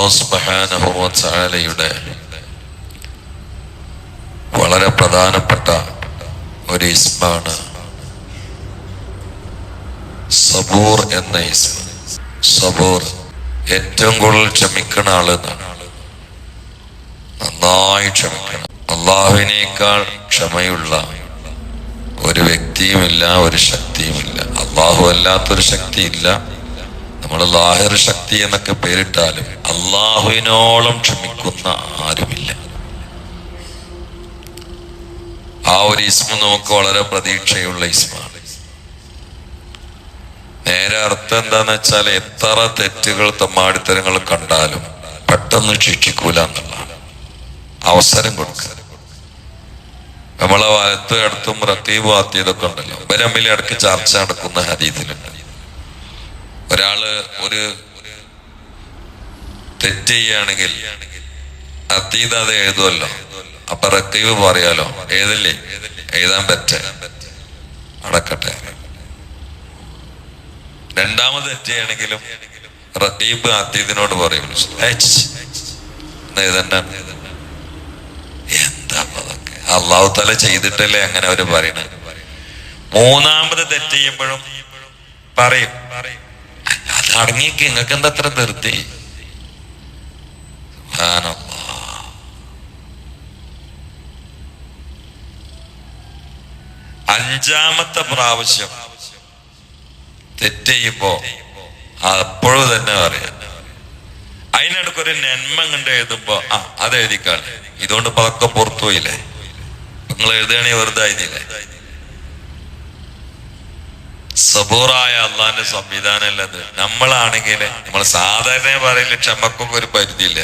അള്ളാഹു സുബാനഹുവലയുടെ വളരെ പ്രധാനപ്പെട്ട ഒരു ഇസ്മാണ് സബൂർ എന്ന ഇസ്മ സബൂർ ഏറ്റവും കൂടുതൽ ക്ഷമിക്കണ ആൾ നന്നായി ക്ഷമിക്കണം. അള്ളാഹുവിനേക്കാൾ ക്ഷമയുള്ള ഒരു വ്യക്തിയുമില്ല ഒരു ശക്തിയുമില്ല. അള്ളാഹു അല്ലാത്തൊരു ശക്തിയില്ല. നമ്മൾ ലാഹിർ ശക്തി എന്നൊക്കെ പേരിട്ടാലും അള്ളാഹുവിനോളം ക്ഷമിക്കുന്ന ആരുമില്ല. ആ ഒരു ഇസ്മ നമുക്ക് വളരെ പ്രതീക്ഷയുള്ള ഇസ്മാണ്. നേരെ അർത്ഥം എന്താന്ന് വെച്ചാൽ എത്ര തെറ്റുകൾ തമ്മാടിത്തരങ്ങൾ കണ്ടാലും പെട്ടെന്ന് ശിക്ഷിക്കൂല എന്നുള്ളതാണ്. അവസരം കൊടുക്കുക. നമ്മളെ വലത്തും അടുത്തും റക്കീബ് ആത്തിയതൊക്കെ ഉണ്ടല്ലോ. ഇടയ്ക്ക് ചർച്ച നടക്കുന്ന ഹരീതിലുണ്ട് ഒരാൾ ഒരു തെറ്റ് ചെയ്യുകയാണെങ്കിൽ അതീത അത് എഴുതുമല്ലോ അപ്പൊ റക്കീവ് പറയാലോ എഴുതല്ലേ എഴുതാൻ പറ്റ. അടക്കട്ടെ. രണ്ടാമത് തെറ്റ് ചെയ്യണമെങ്കിലും റക്കീബ് അതീതിനോട് പറയും. "ഏച്ച്, എന്നാ എഴുതണ്ട എന്താ അതൊക്കെ? അള്ളാഹു തല ചെയ്തിട്ടല്ലേ അങ്ങനെ അവർ പറയണ. മൂന്നാമത് തെറ്റ് ചെയ്യുമ്പോഴും പറയും. അത് അടങ്ങിക്ക് നിങ്ങൾക്ക് എന്താ അത്ര സുബ്ഹാനല്ലാഹ്. അഞ്ചാമത്തെ പ്രാവശ്യം തെറ്റെയ്യുമ്പോ അപ്പോഴും തന്നെ പറയാം. അതിനിടയ്ക്ക് ഒരു നന്മ കണ്ട് എഴുതുമ്പോ ആ അത് എഴുതിക്കാണ്. ഇതുകൊണ്ട് പതൊക്കെ പുറത്തു പോയില്ലേ? നിങ്ങൾ എഴുതുകയാണെങ്കിൽ വെറുതെ ആയിരുന്നില്ലേ? സബൂറായ അള്ളാന്റെ സംവിധാനം അല്ലത്. നമ്മളാണെങ്കിൽ നമ്മൾ സാധാരണ പറയില്ല ക്ഷമക്കൊക്കെ ഒരു പരിധിയില്ല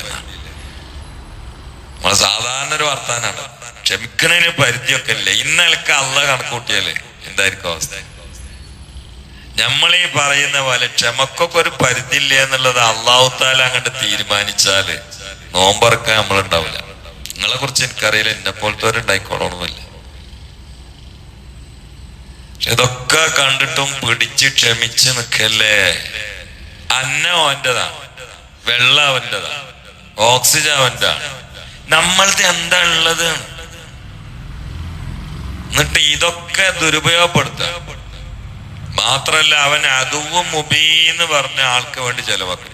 നമ്മൾ സാധാരണ ഒരു വർത്താനാണ്. ക്ഷമിക്കണതിന് പരിധിയൊക്കെ ഇല്ല ഇന്നലക്ക് അള്ള കണക്കൂട്ടിയാൽ. എന്തായിരിക്കും അവസ്ഥ? നമ്മളീ പറയുന്ന പോലെ ക്ഷമക്കൊക്കെ ഒരു പരിധിയില്ല എന്നുള്ളത് അള്ളാഹുത്താല അങ്ങോട്ട് തീരുമാനിച്ചാൽ നോമ്പറക്കാൻ നമ്മളുണ്ടാവില്ല. നിങ്ങളെ കുറിച്ച് എനിക്കറിയില്ല. എന്നെ പോലത്തെ ഉണ്ടായിക്കോളണമെന്നില്ല പക്ഷെ ഇതൊക്കെ കണ്ടിട്ടും പിടിച്ച് ക്ഷമിച്ച് നിക്കല്ലേ? അന്ന അവന്റെതാ വെള്ളം അവന്റെതാ ഓക്സിജൻ അവന്റെ നമ്മളത് എന്താ ഉള്ളത്? എന്നിട്ട് ഇതൊക്കെ ദുരുപയോഗപ്പെടുത്തുക. മാത്രല്ല അവൻ അതുവും മുബീന്ന് പറഞ്ഞ ആൾക്ക് വേണ്ടി ചെലവാക്കി.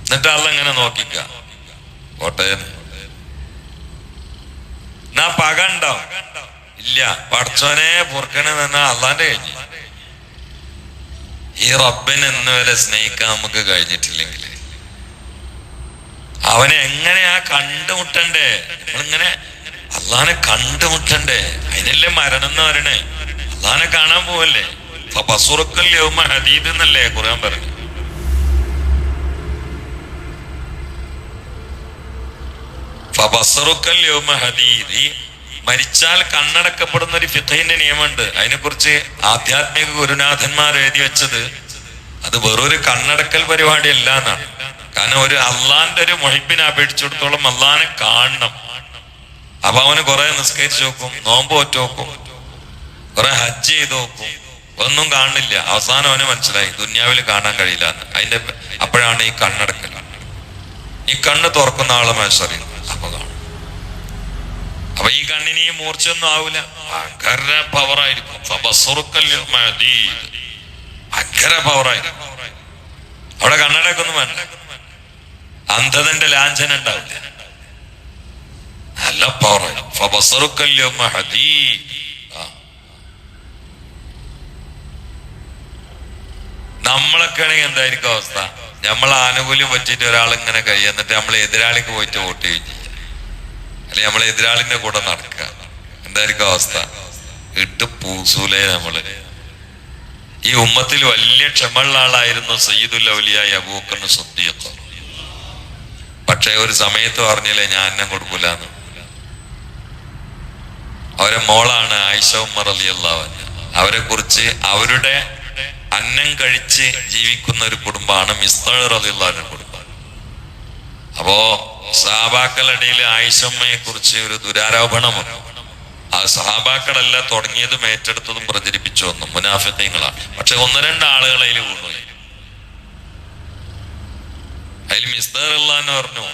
എന്നിട്ട് അതെങ്ങനെ നോക്കിക്ക. കോട്ടയം പക ഇല്ല. പടച്ചോനെ പൊറുക്കണേ തന്നെ അള്ളാന്റെ കഴിഞ്ഞു ഈ റബ്ബിനെ എന്ന് വരെ സ്നേഹിക്കാൻ നമുക്ക് കഴിഞ്ഞിട്ടില്ലെങ്കിൽ അവനെ എങ്ങനെയാ കണ്ടുമുട്ടണ്ടേ? നമ്മളിങ്ങനെ അള്ളാനെ കണ്ടുമുട്ടണ്ടേ? അതിനല്ലേ മരണം എന്ന് പറയണേ. അള്ളാനെ കാണാൻ പോവല്ലേ? ബസുറുക്കൽ യൗമ ഹദീദ് എന്നല്ലേ ഖുർആൻ പറഞ്ഞു മരിച്ചാൽ കണ്ണടക്കപ്പെടുന്ന ഒരു ഫിഖഹിന്റെ നിയമമുണ്ട്. അതിനെക്കുറിച്ച് ആധ്യാത്മിക ഗുരുനാഥന്മാർ എഴുതി വെച്ചത്. അത് വെറൊരു കണ്ണടക്കൽ പരിപാടി അല്ല എന്നാണ്. കാരണം ഒരു അള്ളാന്റെ ഒരു മൊഹിബിനെ അപേക്ഷിച്ചിടത്തോളം അള്ളാനെ കാണണം. അപ്പൊ അവന് കുറെ നിസ്കരിച്ചു നോക്കും നോമ്പ് ഒറ്റ നോക്കും കുറെ ഹജ്ജ് ചെയ്ത് നോക്കും. ഒന്നും കാണില്ല അവസാനം അവന് മനസ്സിലായി ദുന്യാവിൽ കാണാൻ കഴിയില്ല അതിന്റെ അപ്പോഴാണ് ഈ കണ്ണടക്കൽ. ഈ കണ്ണ് തുറക്കുന്ന ആളെ മനസ്സറിയും. അപ്പൊ കാണും. അപ്പൊ ഈ കണ്ണിന് മൂർച്ചയൊന്നും ആവൂല. ഭയങ്കര പവറായിരിക്കും. ഭയങ്കര പവറായിരിക്കും അവിടെ കണ്ണടക്കൊന്നും വേണ്ട അന്ധതന്റെ ലാഞ്ചന ഉണ്ടാവില്ല. നല്ല. ആ. നമ്മളൊക്കെ ആണെങ്കിൽ എന്തായിരിക്കും അവസ്ഥ? നമ്മൾ ആനുകൂല്യം വെച്ചിട്ട് ഒരാൾ ഇങ്ങനെ കൈ എന്നിട്ട് നമ്മൾ എതിരാളിക്ക് പോയിട്ട് വോട്ട് ചെയ്യും. അല്ലെ നമ്മൾ എതിരാളിന്റെ കൂടെ നടക്കുക. എന്തായിരിക്കും അവസ്ഥ? ഇട്ട് പൂസൂലേ നമ്മൾ. ഈ ഉമ്മത്തിൽ വലിയ ക്ഷമയുള്ള ആളായിരുന്നു സയ്യിദുൽ അബൂക്കറിന് സുദ്ദീഖ്. പക്ഷെ ഒരു സമയത്ത് പറഞ്ഞില്ലേ ഞാൻ അന്നം കൊടുക്കൂലെന്ന് അവരെ മോളാണ് ആയിഷ ഉമ്മർ അലി അള്ളാഹൻ അവരെ കുറിച്ച് അവരുടെ അന്നം കഴിച്ച് ജീവിക്കുന്ന ഒരു കുടുംബമാണ് മിസ്തർ അലി അള്ളാഹിന്റെ കുടുംബം. അപ്പോ സഹാബാക്കളുടെയിൽ ആയിഷമ്മയെ കുറിച്ച് ഒരു ദുരാരോപണം വന്നു. ആ സഹാബാക്കളല്ല തുടങ്ങിയതും ഏറ്റെടുത്തതും പ്രചരിപ്പിച്ചു വന്നു. മുനാഫിത്തങ്ങളാണ് പക്ഷെ ഒന്ന് രണ്ട് ആളുകളതിൽ വീണുപോയി എന്ന് പറഞ്ഞു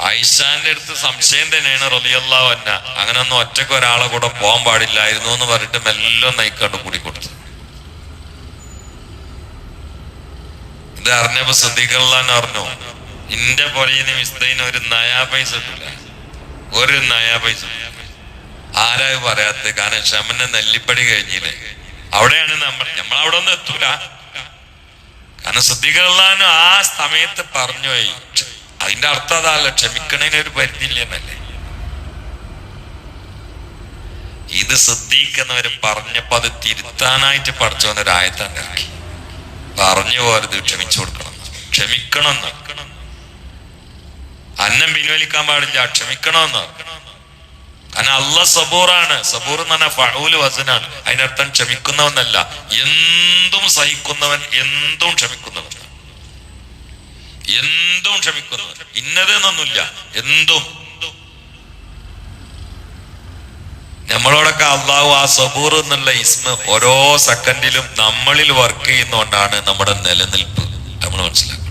ആയിഷാന്റെ അടുത്ത് സംശയം തന്നെയാണ് റലിയല്ലാ വന്ന അങ്ങനെ ഒന്നും ഒറ്റയ്ക്ക് ഒരാളെ കൂടെ പോകാൻ പാടില്ലായിരുന്നു എന്ന് പറഞ്ഞിട്ട് മെല്ലെ നയിക്കാണ്ട് കൂടി കൊടുത്തു ഇത് അറിഞ്ഞപ്പോ ശ്രദ്ധിക്കല്ലാന്ന് പറഞ്ഞു ഇന്റെ പുറയിന് മിസ്തൈന് ഒരു നയാ പൈസ കിട്ടില്ല ഒരു നയാ പൈസ ആരായി പറയാത്ത കാരണം ഷമന്റെ നെല്ലിപ്പടി കഴിഞ്ഞില്ലേ? അവിടെയാണ് നമ്മൾ നമ്മൾ അവിടെ ഒന്നും എത്തൂല. കാരണം ശ്രദ്ധിക്കല്ലാന്ന് ആ സമയത്ത് പറഞ്ഞു പോയി. അതിന്റെ അർത്ഥം അതല്ല ക്ഷമിക്കണതിന് ഒരു പരിധിയില്ലെന്നല്ലേ. ഇത് ശ്രദ്ധിക്കുന്നവര് പറഞ്ഞപ്പോ അത് തിരുത്താനായിട്ട് പഠിച്ചവനൊരായത്താണ് ഇറക്കി. പറഞ്ഞു പോലത് ക്ഷമിച്ചു കൊടുക്കണം. ക്ഷമിക്കണം അന്നം പിൻവലിക്കാൻ പാടില്ല ക്ഷമിക്കണമെന്ന്. കാരണം അല്ല സബൂറാണ്. സബൂർ എന്ന് പറഞ്ഞാൽ ഫഹൂൽ വസനാണ്. അതിനർത്ഥം ക്ഷമിക്കുന്നവനല്ല. എന്തും സഹിക്കുന്നവൻ എന്തും ക്ഷമിക്കുന്നവൻ. എന്തും ക്ഷമിക്കുന്നവൻ. ഇന്നത് എന്നൊന്നുമില്ല എന്തും. നമ്മളോടൊക്കെ അള്ളാഹു ആ സബൂർ എന്നുള്ള ഇസ്മ ഓരോ സെക്കൻഡിലും നമ്മളിൽ വർക്ക് ചെയ്യുന്നതുകൊണ്ടാണ് നമ്മുടെ നിലനിൽപ്പ്. നമ്മൾ മനസ്സിലാക്കണം.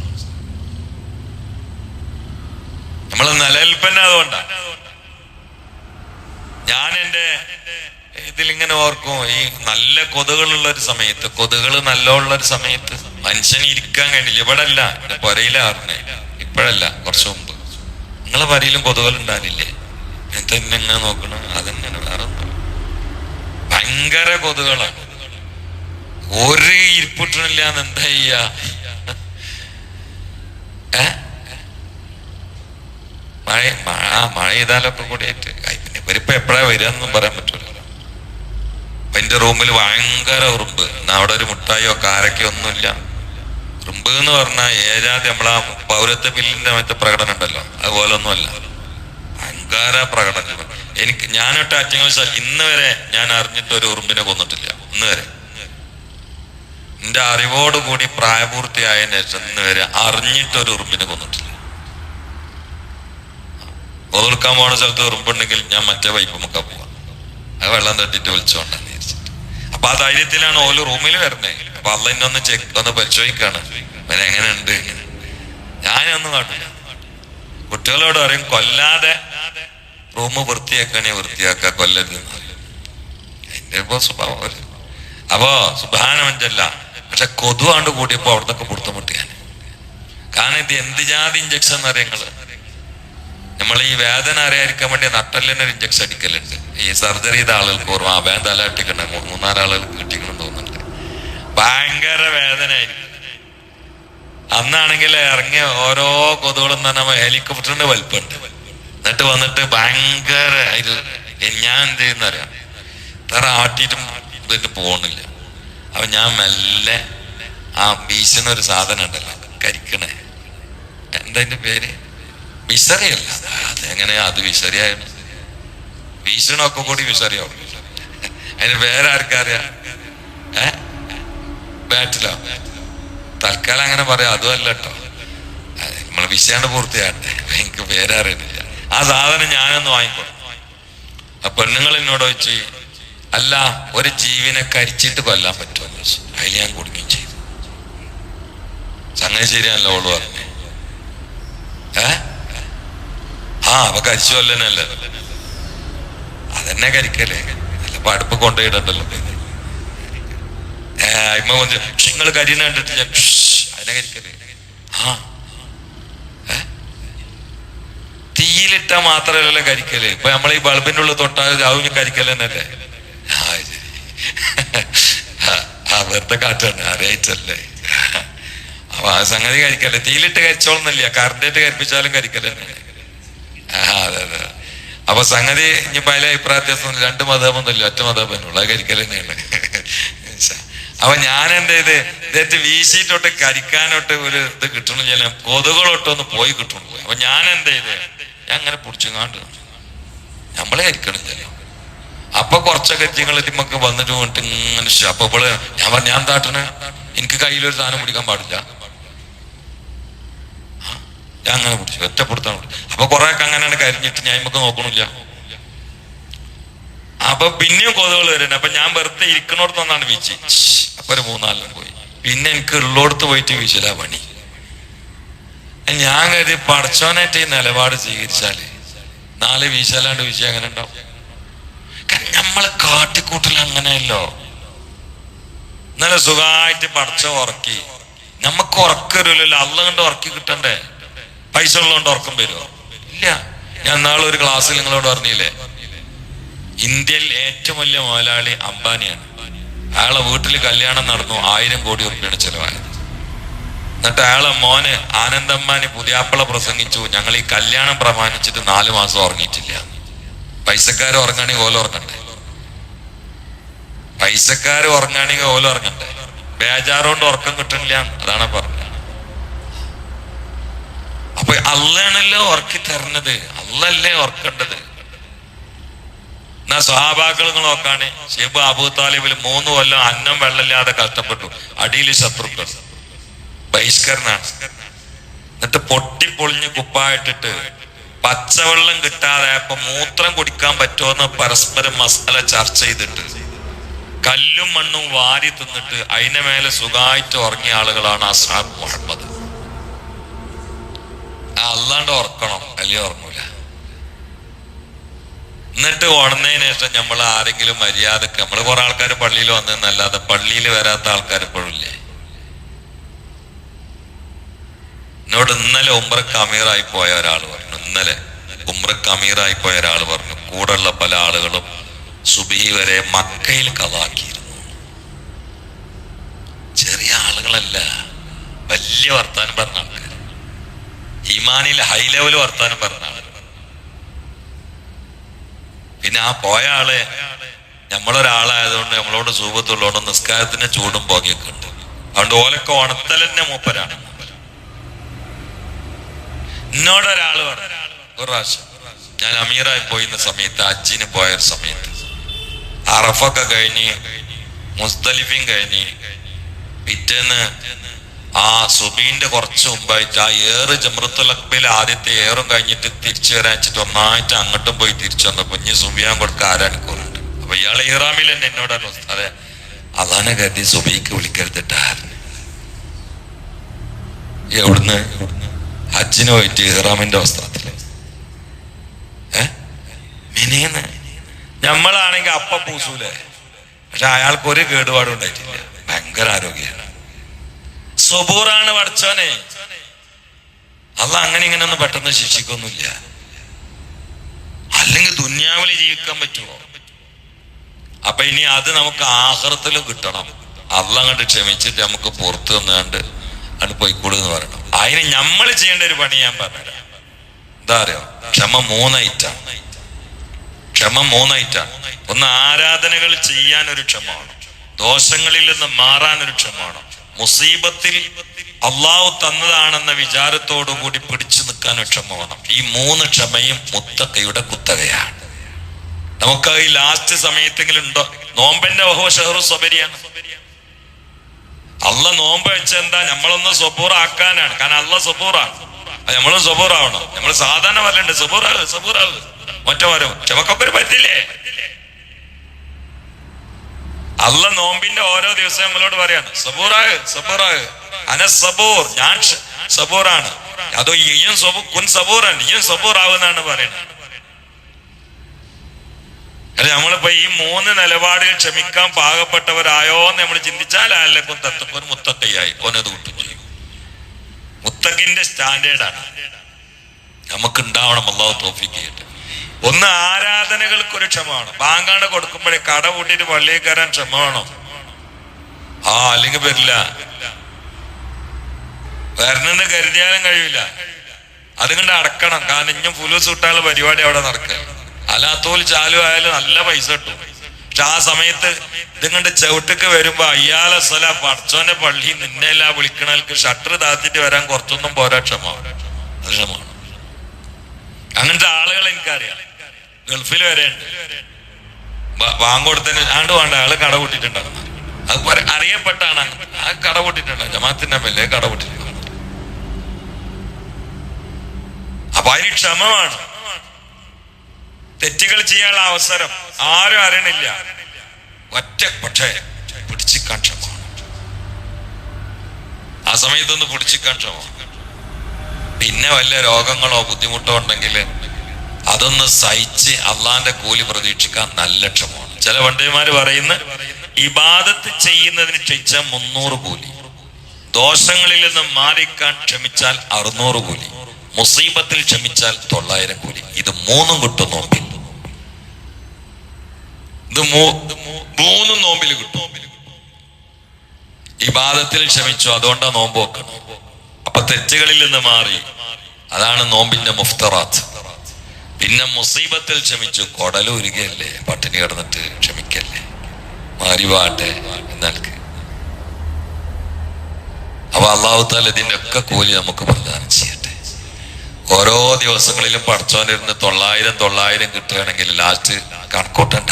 നമ്മളെ നിലനിൽപ്പന്നെ അതുകൊണ്ടാണ്. ഞാൻ എന്റെ ഇതിലിങ്ങനെ ഓർക്കും ഈ നല്ല കൊതുകളുള്ള ഒരു സമയത്ത് കൊതുകൾ നല്ലോള്ള ഒരു സമയത്ത് മനുഷ്യന് ഇരിക്കാൻ കഴിഞ്ഞില്ല ഇവിടെ അല്ല എന്റെ പുരയിലാറിനെ ഇപ്പോഴല്ല കുറച്ചു മുമ്പ്. നിങ്ങളെ പരയിലും കൊതുകൾ ഉണ്ടാകില്ലേ എന്നിട്ട് തന്നെ എങ്ങനെ നോക്കണം അതെങ്ങനെ വേറെ ഭയങ്കര കൊതുകളാണ്. ഒരു ഇരിപ്പിട്ടണില്ല എന്ന് എന്താ ചെയ്യാ? മഴ മഴ മഴ ചെയ്താലൊക്കെ കൂടി ആയിട്ട് ഐ, പിന്നെ ഇവരിപ്പോ എപ്പോഴാ വരികയെന്നൊന്നും പറയാൻ പറ്റൂല. എന്റെ റൂമിൽ ഭയങ്കര ഉറുമ്പ്. അവിടെ ഒരു മുട്ടായോ കാരക്കയോ ഒന്നുമില്ല. ഉറുമ്പ് എന്ന് പറഞ്ഞാൽ ഏജാതി നമ്മളാ പൗരത്വ ബില്ലിന്റെ മറ്റേ പ്രകടനം ഉണ്ടല്ലോ. അതുപോലെ ഒന്നുമല്ല ഭയങ്കര പ്രകടനം. എനിക്ക് ഞാനൊട്ട് അറ്റങ്ങൾ ഇന്ന് വരെ ഞാൻ അറിഞ്ഞിട്ട് ഒരു ഉറുമ്പിനെ കൊന്നിട്ടില്ല. ഇന്ന് വരെ. എന്റെ അറിവോടുകൂടി പ്രായപൂർത്തിയായതിനു ശേഷം ഇന്ന് വരെ അറിഞ്ഞിട്ട് ഒരു ഉറുമ്പിനെ കൊന്നിട്ടില്ല. ഓർക്കാൻ പോണ സ്ഥലത്ത് ഉറുമ്പുണ്ടെങ്കിൽ ഞാൻ മറ്റേ വൈപ്പ് മുക്കാൻ പോവാം. അത് വെള്ളം തട്ടിട്ട് വിളിച്ചോണ്ടെന്ന് വിചാരിച്ചിട്ട്. അപ്പൊ ആ ധൈര്യത്തിലാണ് ഓൽ റൂമിൽ വരുന്നത് അപ്പൊ അല്ല എന്നെ ഒന്ന് ചെക്ക് ഒന്ന് പരിശോധിക്കാണ്. അവൻ എങ്ങനെയുണ്ട്? ഞാനൊന്നും കാട്ടില്ല കുട്ടികളോട് പറയും കൊല്ലാതെ റൂം വൃത്തിയാക്കണേ വൃത്തിയാക്ക കൊല്ലരുത് അതിന്റെ ഇപ്പൊ സ്വഭാവം അപ്പോ സുബാനമഞ്ചല്ല പക്ഷെ കൊതുവാണ്ട് കൂടിയപ്പോ അവിടുന്നൊക്കെ പുറത്തു മുട്ടിയാൻ കാരണം ഇത് എന്ത് ജാതി ഇഞ്ചക്ഷൻ എന്നറിയ നിങ്ങൾ? നമ്മൾ ഈ വേദന അറിയാതിരിക്കാൻ വേണ്ടി നട്ടലിന് ഒരു ഇഞ്ചക്ഷൻ അടിക്കലുണ്ട്. ഈ സർജറി ചെയ്ത ആളുകൾക്ക് ഓർമ്മ ആ വേദന തല അട്ടിക്കണ്ട മൂന്നാൽ ആളുകൾക്ക് കിട്ടിക്കണം തോന്നുന്നുണ്ട്. ഭയങ്കര വേദനയായിരിക്കും. അന്നാണെങ്കിൽ ഇറങ്ങിയ ഓരോ കൊതുകളും തന്നെ ഹെലികോപ്റ്ററിന്റെ വലിപ്പുണ്ട്. എന്നിട്ട് വന്നിട്ട് ഭയങ്കര ഞാൻ എന്ത് ചെയ്യുന്നറിയാം തറ ആട്ടിയിട്ടും ഇതിട്ട് പോണില്ല. അപ്പൊ ഞാൻ മെല്ലെ ആ വീശുന്ന ഒരു സാധനം ഉണ്ടല്ലോ കരിക്കണേ. എന്താ പേര്? വിസറിയല്ല. അതെങ്ങനെയാ അത് വിസറിയായിരുന്നു? വീശണൊക്കെ കൂടി വിസറിയാവും അതിന് വേറെ ആർക്കറിയാ? ഏ? ബാറ്റിലോ? തൽക്കാലം അങ്ങനെ പറയാം. അതുമല്ല കേട്ടോ നമ്മൾ വിഷയാണ്ട് പൂർത്തിയാട്ടെ എനിക്ക് പേരെ അറിയുന്നില്ല ആ സാധനം ഞാനൊന്ന് വാങ്ങിക്കോളും. ആ പെണ്ണുങ്ങൾ എന്നോട് വെച്ച് അല്ല ഒരു ജീവനെ കരിച്ചിട്ട് കൊല്ലാൻ പറ്റുമെന്ന് ചോദിച്ചു. അതിൽ ഞാൻ കുടുങ്ങുകയും ചെയ്തു. സംഗതി ശരിയാണല്ലോ ഓൾ പറഞ്ഞു. ഏ? ആ അപ്പൊ കരിച്ചു കൊല്ലനല്ലേ അതെന്നെ കരിക്കല്ലേ അല്ല അടുപ്പ് കൊണ്ടുപോയിടണ്ടല്ലോ. ഏ അമ്മ കൊഞ്ച് നിങ്ങൾ കരിന കണ്ടിട്ട് ഞാൻ അതിനെ കരിക്കല്ലേ ആ. തീയിലിട്ട മാത്രല്ലേ മാത്രമല്ലല്ലോ കരിക്കൽ. ഇപ്പൊ നമ്മൾ ഈ ബൾബിന്റെ ഉള്ളിൽ തൊട്ടാൽ അതും കരിക്കലെന്നല്ലേ ആ. ആ, വെറുതെ കാട്ടാണ് അറിയിച്ചല്ലേ അപ്പൊ ആ സംഗതി കരിക്കല്ലേ. തീയിലിട്ട് കരിച്ചോളന്നല്ല കറണ്ടിട്ട് കരിപ്പിച്ചാലും കരിക്കലെന്നെ. ആ അതെ അതെ. അപ്പൊ സംഗതി ഇനിയിപ്പോ പല അഭിപ്രായ വ്യത്യാസം രണ്ട് മതമൊന്നുമില്ല ഒറ്റ മതമൊന്നുമില്ല കരിക്കൽ അപ്പൊ ഞാൻ എന്ത് ചെയ്ത് ഇദ്ദേഹത്തെ വീശിയിട്ടോട്ട് കരിക്കാനോട്ട് ഒരു ഇത് കിട്ടണില്ല. കൊതുകളോട്ടൊന്ന് പോയി കിട്ടണില്ല. അപ്പൊ ഞാൻ എന്ത് ചെയ്ത് ഞാൻ അങ്ങനെ പിടിച്ചുങ്ങാണ്ട് നമ്മളെ കരിക്കണില്ലല്ലോ അപ്പൊ കുറച്ചൊക്കെ നിങ്ങൾ ഇതിമൊക്കെ വന്നിട്ട് പോയിട്ട് ഇങ്ങനെ അപ്പൊ ഞാൻ പറഞ്ഞു ഞാൻ താട്ടണേ എനിക്ക് കയ്യിലൊരു സാധനം പിടിക്കാൻ പാടില്ല. അങ്ങനെ പിടിച്ചു ഒറ്റപ്പെടുത്താൻ പിടിച്ചു അപ്പൊ കുറെ ഒക്കെ അങ്ങനെയാണ് കരിഞ്ഞിട്ട് ഞാൻ നമുക്ക് നോക്കണില്ല. അപ്പൊ പിന്നെയും കൊതുകൾ വരുന്നത് അപ്പൊ ഞാൻ വെറുതെ ഇരിക്കണോടത്ത് വന്നാണ് വീച്ചി അപ്പൊ ഒരു മൂന്നാലിനും പോയി. പിന്നെ എനിക്ക് ഉള്ളോടത്ത് പോയിട്ട് വീശലാ പണി. ഞാൻ കരുതി പടച്ചോനായിട്ട് ഈ നിലപാട് സ്വീകരിച്ചാൽ നാല് വീശാലാണ്ട് വീശി അങ്ങനെ ഉണ്ടാവും. നമ്മൾ കാട്ടിക്കൂട്ടൽ അങ്ങനെയല്ലോ. നല്ല സുഖമായിട്ട് പടച്ച ഉറക്കി. നമുക്ക് ഉറക്കരുമല്ലോ അല്ല കണ്ട് ഉറക്കി കിട്ടണ്ടേ? പൈസ ഉള്ളതുകൊണ്ട് ഉറക്കം വരുമോ ഇല്ല. ഞാൻ നാളെ ഒരു ക്ലാസ്സിൽ നിങ്ങളോട് പറഞ്ഞില്ലേ? ഇന്ത്യയിൽ ഏറ്റവും വലിയ മുതലാളി അംബാനിയാണ്. അയാളെ വീട്ടിൽ കല്യാണം നടന്നു ആയിരം കോടി റുപ്യാണ് ചെലവായത്. എന്നിട്ട് അയാളെ മോന് ആനന്ദമ്മാന് പുതിയാപ്പിള പ്രസംഗിച്ചു. ഞങ്ങൾ ഈ കല്യാണം പ്രമാണിച്ചിട്ട് നാല് മാസം ഉറങ്ങിയിട്ടില്ല. പൈസക്കാർ ഉറങ്ങാണെങ്കിൽ ഓല ഉറങ്ങണ്ടേ? പൈസക്കാർ ഉറങ്ങാണെങ്കിൽ ഓല ഉറങ്ങണ്ടേ? ബേജാറോണ്ട് ഉറക്കം കിട്ടണില്ല അതാണ് പറഞ്ഞത്. അല്ലാണല്ലോ ഉറക്കി തരണത്? അല്ലല്ലേ ഉറക്കേണ്ടത്? എന്നാ സ്വഹാബാക്കൾ നോക്കാണ്. ഷെബ് അബു താലിബിൽ മൂന്ന് കൊല്ലം അന്നം വെള്ളമില്ലാതെ കഷ്ടപ്പെട്ടു. അടിയിൽ ശത്രുക്കൾ. ബഹിഷ്കരനാണ്. എന്നിട്ട് പൊട്ടിപ്പൊളിഞ്ഞ് കുപ്പായിട്ടിട്ട് പച്ചവെള്ളം കിട്ടാതെ അപ്പൊ മൂത്രം കുടിക്കാൻ പറ്റുമെന്ന് പരസ്പരം മസാല ചർച്ച ചെയ്തിട്ട് കല്ലും മണ്ണും വാരി തിന്നിട്ട് അതിനെ മേലെ സുഖമായിട്ട് ഉറങ്ങിയ ആളുകളാണ് അസാബ് മുഹമ്മദ്. അല്ലാണ്ട് ഓർക്കണം. അല്ലേ ഉറങ്ങൂല എന്നിട്ട് ഉണർന്നതിന് ശേഷം നമ്മൾ ആരെങ്കിലും മര്യാദയ്ക്ക് നമ്മൾ കുറെ ആൾക്കാർ പള്ളിയിൽ വന്നതെന്നല്ലാതെ പള്ളിയിൽ വരാത്ത ആൾക്കാർ ഇപ്പോഴും ഇല്ലേ? എന്നോട് ഇന്നലെ ഉമ്രക്ക് അമീറായി പോയ ഒരാൾ പറഞ്ഞു. ഇന്നലെ ഉമ്രക്ക് അമീറായി പോയ ഒരാൾ പറഞ്ഞു. കൂടെയുള്ള പല ആളുകളും സുബീ വരെ മക്കയിൽ കഥാക്കിയിരുന്നു ചെറിയ ആളുകളല്ല വലിയ വർത്താനം പറഞ്ഞ ആൾക്കാർ ഈമാനിൽ ഹൈ ലെവൽ വർത്താനം പറഞ്ഞ ആളുകൾ പിന്നെ ആ പോയ ആളെ നമ്മളൊരാളായതുകൊണ്ട് നമ്മളോട് സൂപത്തുള്ളതുകൊണ്ട് നിസ്കാരത്തിന് ചൂടും പുകയൊക്കെ ഉണ്ട്. അതുകൊണ്ട് ഓലൊക്കെ ഉണത്തലന്നെ മൂപ്പരാണ്. എന്നോടൊരാൾ പറഞ്ഞു ഒരു പ്രാവശ്യം ഞാൻ അമീറായി പോയിരുന്ന സമയത്ത് അജ്ജിന് പോയ സമയത്ത്. അറഫൊക്കെ കഴിഞ്ഞ് മുസ്തലിഫിൻ കഴിഞ്ഞ് പിറ്റേന്ന് ആ സുബീന്റെ കുറച്ച് മുമ്പായിട്ട് ആ ഏറ് ജമൃത്തുൽ അക്ബയിൽ ആദ്യത്തെ ഏറും കഴിഞ്ഞിട്ട് തിരിച്ചു വരാൻ വെച്ചിട്ട് ഒന്നായിട്ട് അങ്ങോട്ടും പോയി തിരിച്ചു വന്നപ്പോ ഇനി സുബിയാൻ കൊടുക്ക ആരാണിക്കോറുണ്ട്? അപ്പൊ ഇയാളെ ഇറാമിൽ തന്നെ എന്നോടാണ് അതെ. അതാണ് കരുതി സുബിക്ക് വിളിക്കരുതിട്ടായിരുന്നു എവിടുന്ന്? ഹജ്ജിന് പോയിട്ട് ഇഹ്റാമിന്റെ വസ്ത്രത്തിൽ മിനിന്ന്. നമ്മളാണെങ്കിൽ അപ്പ പൂസൂലേ. പക്ഷെ അയാൾക്ക് ഒരു കേടുപാടും ഉണ്ടായിട്ടില്ല. ഭയങ്കര ആരോഗ്യമാണ്. സ്വബൂറാണ് പഠിച്ചോനെ അല്ല അങ്ങനെ ഇങ്ങനെ ഒന്നും പെട്ടെന്ന് ശിക്ഷിക്കൊന്നുമില്ല. അല്ലെങ്കിൽ ദുന്യാവിൽ ജീവിക്കാൻ പറ്റുമോ? അപ്പൊ ഇനി അത് നമുക്ക് ആഹൃത്തിലും കിട്ടണം. അല്ല അങ്ങോട്ട് ക്ഷമിച്ചിട്ട് നമുക്ക് പുറത്തു നിന്നുകൊണ്ട് അത് പോയിക്കൂടും എന്ന് പറയണം. അതിന് നമ്മൾ ചെയ്യേണ്ട ഒരു പണി ഞാൻ പറഞ്ഞുതരാം. എന്താ അറിയോ? ക്ഷമ മൂന്നൈറ്റാണ് ക്ഷമ മൂന്നൈറ്റാണ് ഒന്ന് ആരാധനകൾ ചെയ്യാൻ ഒരു ക്ഷമമാണ് ദോഷങ്ങളിൽ നിന്ന് മാറാൻ ഒരു ക്ഷമമാണ് മുസീബത്തിൽ അള്ളാഹു തന്നതാണെന്ന വിചാരത്തോടു കൂടി പിടിച്ചു നിൽക്കാൻ ക്ഷമ വേണം ഈ മൂന്ന് ക്ഷമയും മുത്തക്കയുടെ കുത്തകയാണ്. നമുക്ക് ഈ ലാസ്റ്റ് സമയത്തെങ്കിലും ഉണ്ടോ? നോമ്പന്റെ ഓഹോ ഷെഹറു സ്വബരിയാണ്. അല്ല നോമ്പ് വെച്ച എന്താ? നമ്മളൊന്ന് സബൂറാക്കാനാണ് കാരണം അല്ല സ്വബൂറാണ്. അത് നമ്മളും സ്വബൂറാവണം. നമ്മൾ സാധാരണ പറയണ്ട് സ്വബൂറാവ് സ്വബൂറാവ്. മറ്റോ വരും പറ്റില്ലേ അല്ല നോമ്പിന്റെ ഓരോ ദിവസവും നമ്മളോട് പറയാണ് സബൂറാവ് സബൂറാവ് അന സബൂർ ഞാൻ സബൂറാണ്. അതോ ഈയും സബൂ കുൻ സബൂറൻ ഈയും സബൂറാവുന്നാണ് പറയുന്നത് അല്ല നമ്മളിപ്പോ ഈ മൂന്ന് നിലപാടിൽ ക്ഷമിക്കാൻ പാകപ്പെട്ടവരായോ എന്ന് നമ്മൾ ചിന്തിച്ചാൽ അല്ലക്കും തത്തക്കൊരു മുത്തക്കയായി. ഓനത് കൂട്ടും ചെയ്യും. മുത്തക്കിന്റെ സ്റ്റാൻഡേർഡാണ്. നമുക്ക് ഉണ്ടാവണം അള്ളാഹു തോഫിക്ക് ചെയ്യട്ടെ. ഒന്ന് ആരാധനകൾക്ക് ഒരു ക്ഷമമാണ്? ബാങ്കാണ് കൊടുക്കുമ്പോഴേ കട കൂട്ടിയിട്ട് പള്ളിയിൽ കയറാൻ ക്ഷമ വേണം ആ അല്ലെങ്കിൽ വരില്ല. വരണെന്ന് കരുതിയാലും കഴിയില്ല. അതുകൊണ്ട് അടക്കണം. കാരണം ഇഞ്ഞും ഫുലൂസ് കിട്ടാനുള്ള പരിപാടി അവിടെ നടക്കുക അല്ലാത്തോൽ ചാലു ആയാലും നല്ല പൈസ കിട്ടും. പക്ഷെ ആ സമയത്ത് ഇതുകൊണ്ട് ചവിട്ടക്ക് വരുമ്പോ അയ്യാല സ്ഥല പടച്ചോന്റെ പള്ളി നിന്നെല്ല വിളിക്കണൽക്ക് ഷട്ടർ താത്തിട്ട് വരാൻ കുറച്ചൊന്നും പോരാ ക്ഷമ. ക്ഷമമാണ് അങ്ങനത്തെ ആളുകൾ എനിക്കറിയാം. ഗൾഫിൽ വരെ. ഉണ്ട് ആണ്ട് വേണ്ട ആൾ കട കൂട്ടിട്ടുണ്ടാകും അത് അറിയപ്പെട്ടാണ്. ആ കട കൂട്ടിട്ടുണ്ടാകും ജമാത്തിന്റെ മേലെ കട കൂട്ടിട്ടുണ്ട് അപ്പൊ അതിന് ക്ഷമമാണ്. തെറ്റുകൾ ചെയ്യാനുള്ള അവസരം ആരും അറിയണില്ല. ഒറ്റ പക്ഷേ പിടിച്ചിക്കാൻ ക്ഷമമാണ്. ആ സമയത്തൊന്ന് പിടിച്ചിക്കാൻ ക്ഷമമാണ്. പിന്നെ വല്ല രോഗങ്ങളോ ബുദ്ധിമുട്ടോ ഉണ്ടെങ്കിൽ അതൊന്ന് സഹിച്ച് അള്ളാന്റെ കൂലി പ്രതീക്ഷിക്കാൻ നല്ല ക്ഷമമാണ്. ചില പണ്ഡിതന്മാർ പറയുന്ന ഇബാദത്ത് ചെയ്യുന്നതിന് ക്ഷയിച്ച മുന്നൂറ് കൂലി. ദോഷങ്ങളിൽ നിന്ന് മാറിക്കാൻ ക്ഷമിച്ചാൽ അറുന്നൂറ് കൂലി. മുസീബത്തിൽ ക്ഷമിച്ചാൽ തൊള്ളായിരം കൂലി. ഇത് മൂന്നും കിട്ടും നോമ്പിൽ. ഇത് മൂന്നും നോമ്പിൽ കിട്ടും. ഇബാദത്തിൽ ക്ഷമിച്ചു അതുകൊണ്ടാ നോമ്പ് വെക്കണം അപ്പൊ തെറ്റുകളിൽ നിന്ന് മാറി. അതാണ് നോമ്പിന്റെ മുഫ്തറാത്ത്. പിന്നെ മുസീബത്തിൽ ക്ഷമിച്ചു. കൊടലൂരുകയല്ലേ പട്ടിണി കിടന്നിട്ട് ക്ഷമിക്കല്ലേ? മാറി വാട്ടെ എന്നൽക്ക് അപ്പൊ അള്ളാഹുത്താൽ ഇതിന്റെ ഒക്കെ കൂലി നമുക്ക് പ്രദാനം ചെയ്യട്ടെ. ഓരോ ദിവസങ്ങളിലും പഠിച്ചോണ്ടിരുന്ന് തൊള്ളായിരം തൊള്ളായിരം കിട്ടുകയാണെങ്കിൽ ലാസ്റ്റ് കണക്കൂട്ടണ്ട.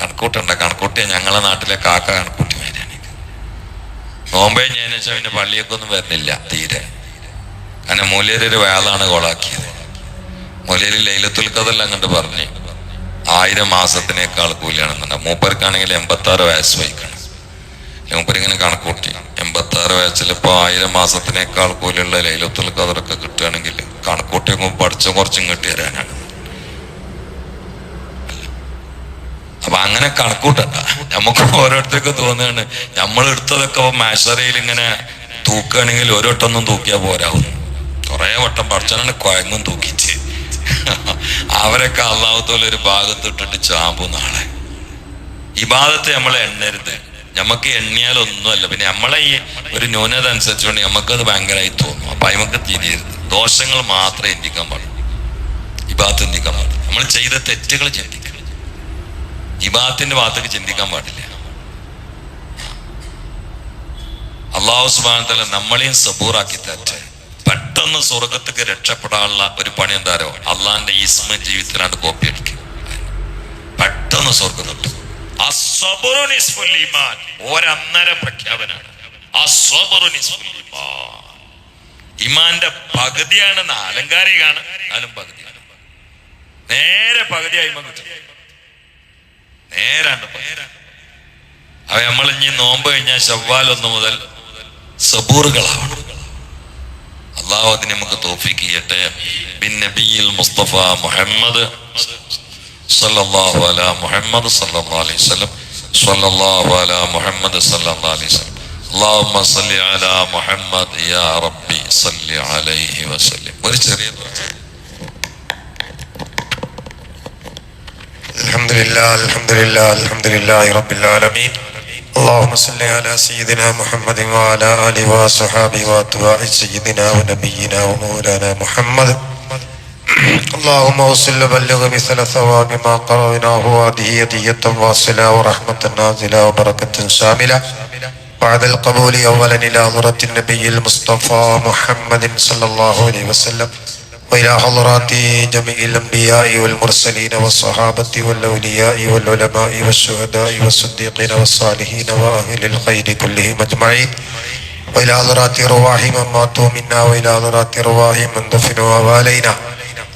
കണക്കൂട്ടണ്ട. കണക്കൂട്ടിയ ഞങ്ങളെ നാട്ടിലെ കാക്ക കണക്കൂട്ടി മേനാണ് നോമ്പേ ഞാൻ പിന്നെ പള്ളിയൊക്കെ ഒന്നും വരുന്നില്ല. തീരെ. കാരണം മൂല്യരൊരു വേളാണ് കോളാക്കിയത് മൂല്യര് ലൈലത്തുൽ കഥല്ല അങ്ങോട്ട് പറഞ്ഞു. ആയിരം മാസത്തിനേക്കാൾ കൂലിയാണെന്നുണ്ട്. മൂപ്പർക്കാണെങ്കിൽ എൺപത്തി ആറ് വയസ്സ് വഹിക്കണം മൂപ്പരിങ്ങനെ കണക്കൂട്ടി എൺപത്തി ആറ് വയസ്സിൽ ഇപ്പൊ ആയിരം മാസത്തിനേക്കാൾ കൂലിയുള്ള ലൈലത്തുൽ കഥറൊക്കെ കിട്ടുകയാണെങ്കിൽ കണക്കൂട്ടി പഠിച്ച കുറച്ചും കിട്ടി തരാനാണ്. അപ്പൊ അങ്ങനെ കണക്കൂട്ടണ്ട നമുക്ക് ഓരോരുത്തർക്കും തോന്നുകയാണ്. നമ്മൾ എടുത്തതൊക്കെ മാഷറയിൽ ഇങ്ങനെ തൂക്കുകയാണെങ്കിൽ ഒരു വട്ടമൊന്നും തൂക്കിയാൽ പോരാവുന്നു കുറെ വട്ടം പഠിച്ചാലാണ് കുഴങ്ങും തൂക്കിച്ച്. അവരൊക്കെ അള്ളാഹത്തോലെ ഒരു ഭാഗത്ത് ഇട്ടിട്ട് ചാമ്പു നാളെ. ഈ ഭാഗത്ത് നമ്മൾ എണ്ണരുത്. നമുക്ക് എണ്ണിയാലൊന്നുമല്ല. പിന്നെ നമ്മളെ ഈ ഒരു ന്യൂനത അനുസരിച്ചുകൊണ്ട് നമുക്കത് ഭയങ്കരമായി തോന്നും. അപ്പൊ നമുക്ക് തിരിയരുത്. ദോഷങ്ങൾ മാത്രമേ എന്തിക്കാൻ പാടുള്ളൂ. ഈ ഭാഗത്ത് ചിന്തിക്കാൻ പാടില്ല. നമ്മൾ ചെയ്ത തെറ്റുകൾ ചിന്തിക്കണം. ഇബാത്തിന്റെ ഭാഗത്തേക്ക് ചിന്തിക്കാൻ പാടില്ല. അള്ളാഹു സുബാനത്തല നമ്മളെയും സബൂറാക്കി തരട്ടെ. പെട്ടെന്ന് സ്വർഗത്തേക്ക് രക്ഷപ്പെടാനുള്ള ഒരു പണി എന്താരോ? അള്ളാന്റെ ഈസ്മ ജീവിതത്തിലാണ് കോപ്പി അടിക്കുക പെട്ടെന്ന് സ്വർഗം കിട്ടും അസ്സബറു നിസ്ഫുൽ ഒരന്നര പ്രഖ്യാപനാണ്. ഇമാന്റെ പകുതിയാണെന്ന് അലങ്കാരികാണ് എന്നാലും പകുതി നേരെ പകുതിയായി നേരാണ്ട് അവ നമ്മൾ ഇനി നോമ്പ് കഴിഞ്ഞാൽ ചവ്വാൽ ഒന്ന് മുതൽ സബൂറുകളാവണം. അള്ളാഹു അതിന് നമുക്ക് തോഫിക്ക് ചെയ്യട്ടെ ബിൻ നബിയിൽ മുസ്തഫ മുഹമ്മദ് സല്ലല്ലാഹു അലാ മുഹമ്മദ് സല്ലല്ലാഹു അലൈഹി വസല്ലം സല്ലല്ലാഹു അലാ മുഹമ്മദ് സല്ലല്ലാഹു അലൈഹി വസല്ലം اللهم صل على محمد يا ربي صل عليه وسلم ഒരു ചെറിയ ദുആ. الحمد لله الحمد لله الحمد لله رب العالمين اللهم صل على سيدنا محمد وعلى آله وصحبه وأتباع سيدنا ونبينا ومولانا محمد. اللهم وصل وبلغ مثل ثواب ما قرأناه وهذه هدية واصلة ورحمة نازلة وبركة شاملة. بعد القبول أولا إلى حضرة النبي المصطفى محمد صلى الله عليه وسلم. وإلى حضرات جميع الأنبياء والمرسلين والصحابة والأولياء والعلماء والشهداء والصديقين والصالحين وأهل الخير كلهم أجمعين. وإلى حضرات أرواح من ماتوا منا وإلى حضرات أرواح من دفنوا ووالينا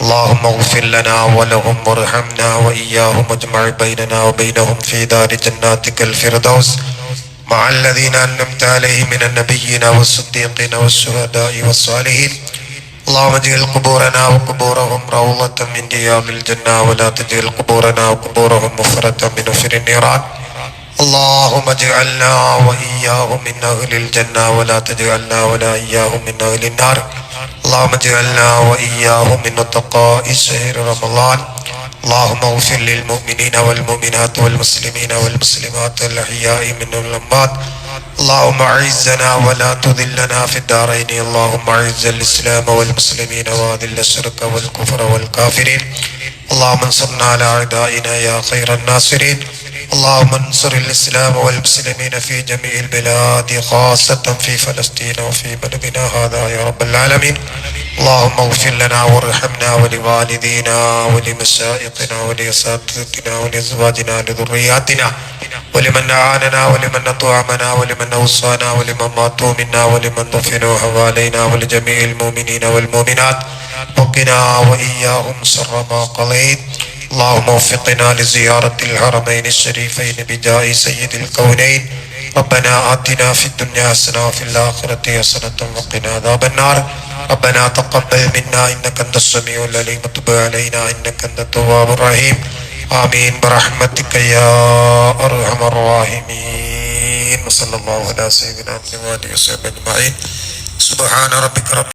اللهم اغفر لنا ولهم وارحمنا وإياهم واجمع بيننا وبينهم في دار جناتك الفردوس. مع الذين أنعمت عليهم من النبيين والصديقين والشهداء والصالحين. اللهم اجعل قبورنا وقبورهم روضة من رياض الجنة ولا تجعل قبورنا وقبورهم مفرة من نفر النيران اللهم اجعلنا وإياهم من أهل الجنة ولا تجعلنا ولا إياهم من أهل النار اللهم اجعلنا وإياهم من اتقاء شهر رمضان اللهم اغفر للمؤمنين والمؤمنات والمسلمين والمسلمات الأحياء منهم الأموات اللهم اعزنا ولا تذلنا في الدارين. اللهم اعز الإسلام والمسلمين واذل الشرك والكفر والكافرين. اللهم انصرنا على أعدائنا يا خير الناصرين. اللهم انصر الإسلام والمسلمين في جميع البلاد خاصة في فلسطين وفي بلدنا هذا يا رب العالمين. اللهم اغفر لنا وارحمنا ولوالدينا ولمشائقنا ولأساتذتنا ولأزواجنا ولذرياتنا ولمن أعاننا ولمن أطعمنا ولمن أوصانا ولمن ماتوا منا ولمن دفنوا حوالينا ولجميع المؤمنين والمؤمنات. وقنا وإياهم شر ما قضيت. اللهم وفقنا لزيارة الحرمين الشريفين بجاه سيد الكونين. ربنا آتنا في الدنيا حسنة وفي الآخرة حسنة وقنا عذاب النار. ربنا تقبل منا إنك أنت السميع العليم. وتب علينا إنك أنت التواب الرحيم. آمين. برحمتك يا أرحم الراحمين. وصلى الله على سيدنا محمد وصحبه أجمعين. سبحان ربك رب